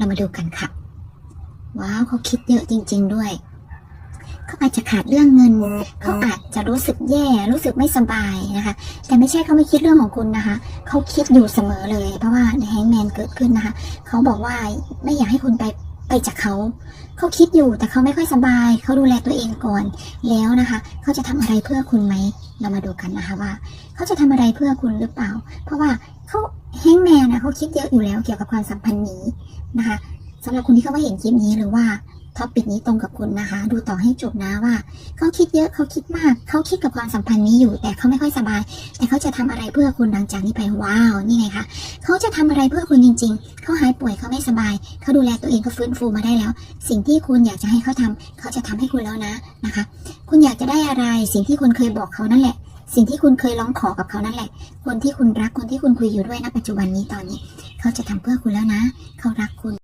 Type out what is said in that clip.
เรามาดูกันค่ะ ว้าวเขาคิดเยอะจริง ๆ ด้วยเขาอาจจะขาดเรื่องเงินเขาอาจจะรู้สึกแย่รู้สึกไม่สบายนะคะ แต่ไม่ใช่เขาไม่คิดเรื่องของคุณนะคะเขาคิดอยู่เสมอเลย เพราะว่าแฮงแมนเกิดขึ้นนะคะเขาบอกว่าไม่อยากให้คุณไปไปจากเขาเขาคิดอยู่แต่เขาไม่ค่อยสบายเขาดูแลตัวเองก่อนแล้วนะคะเขาจะทำอะไรเพื่อคุณไหมเรามาดูกันนะคะว่าเขาจะทำอะไรเพื่อคุณหรือเปล่า เพราะว่า เขาคิดเยอะอยู่แล้วเกี่ยวกับความสัมพันธ์นี้นะคะสำหรับคุณที่เขาม่เห็นคลิปนี้หรือว่าท็อปิกนี้ตรงกับคุณนะคะ ดูต่อให้จบนะว่า เขาคิดเยอะเขาคิดมาก เขาคิดกับความสัมพันธ์นี้อยู่ แต่เขาไม่ค่อยสบาย แต่เขาจะทำอะไรเพื่อคุณหลังจากนี้ไปว้าวนี่ไงคะเขาจะทำอะไรเพื่อคุณจริง ๆ เขาหายป่วยเขาไม่สบาย เขาดูแลตัวเองเขาฟื้นฟูมาได้แล้ว สิ่งที่คุณอยากจะให้เขาทำเขาจะทำให้คุณแล้วนะนะคะ คุณอยากจะได้อะไรสิ่งที่คุณเคยบอกเขานั่นแหละ สิ่งที่คุณเคยร้องขอกับเขานั่นแหละ คนที่คุณรักคนที่คุณคุยอยู่ด้วยณปัจจุบันนี้ตอนนี้ เขาจะทำเพื่อคุณแล้วนะ เขารักคุณ